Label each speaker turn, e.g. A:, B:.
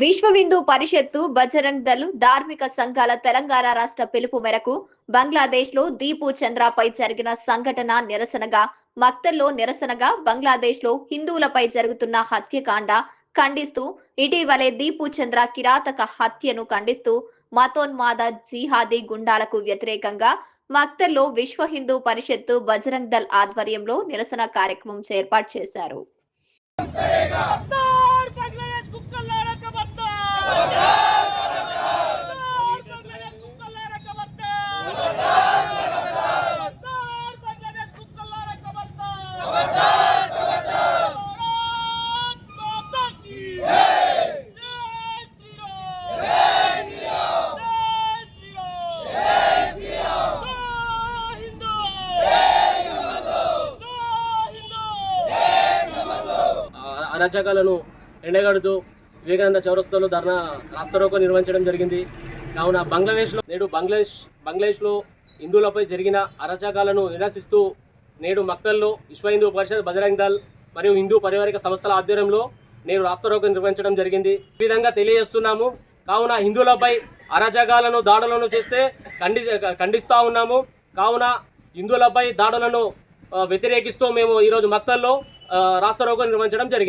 A: విశ్వ హిందూ పరిషత్తు బజరంగ్ దళ్ ధార్మిక సంఘాల తెలంగాణ రాష్ట్ర పిలుపు మేరకు బంగ్లాదేశ్లో దీపు చంద్రపై జరిగిన సంఘటన నిరసనగా మక్తల్లో నిరసనగా బంగ్లాదేశ్లో హిందువులపై జరుగుతున్న హత్యకాండ ఖండిస్తూ ఇటీవలే దీపు చంద్ర కిరాతక హత్యను ఖండిస్తూ మతోన్మాద జిహాదీ గుండాలకు వ్యతిరేకంగా మక్తల్లో విశ్వ హిందూ పరిషత్తు బజరంగ్ దళ్ ఆధ్వర్యంలో నిరసన కార్యక్రమం ఏర్పాటు చేశారు.
B: అరాచకాలను ఎండగడుతూ వివేకానంద చౌరస్తాలో ధర్నా రాస్తారోకో నిర్వహించడం జరిగింది. కావున బంగ్లాదేశ్లో నేడు బంగ్లాదేశ్ బంగ్లాదేశ్లో హిందువులపై జరిగిన అరాచకాలను నిరసిస్తూ నేడు మక్కల్లో విశ్వ హిందూ పరిషత్ బజరంగ్ దళ్ మరియు హిందూ పారివారిక సంస్థల ఆధ్వర్యంలో నేడు రాస్తారోకో నిర్వహించడం జరిగింది. ఈ విధంగా తెలియజేస్తున్నాము. కావున హిందువులపై అరాచకాలను దాడులను చేస్తే ఖండి ఖండిస్తూ ఉన్నాము. కావున హిందువులపై దాడులను వ్యతిరేకిస్తూ మేము ఈరోజు మక్తల్లో రాస్తారోకో నిర్వహించడం జరిగింది.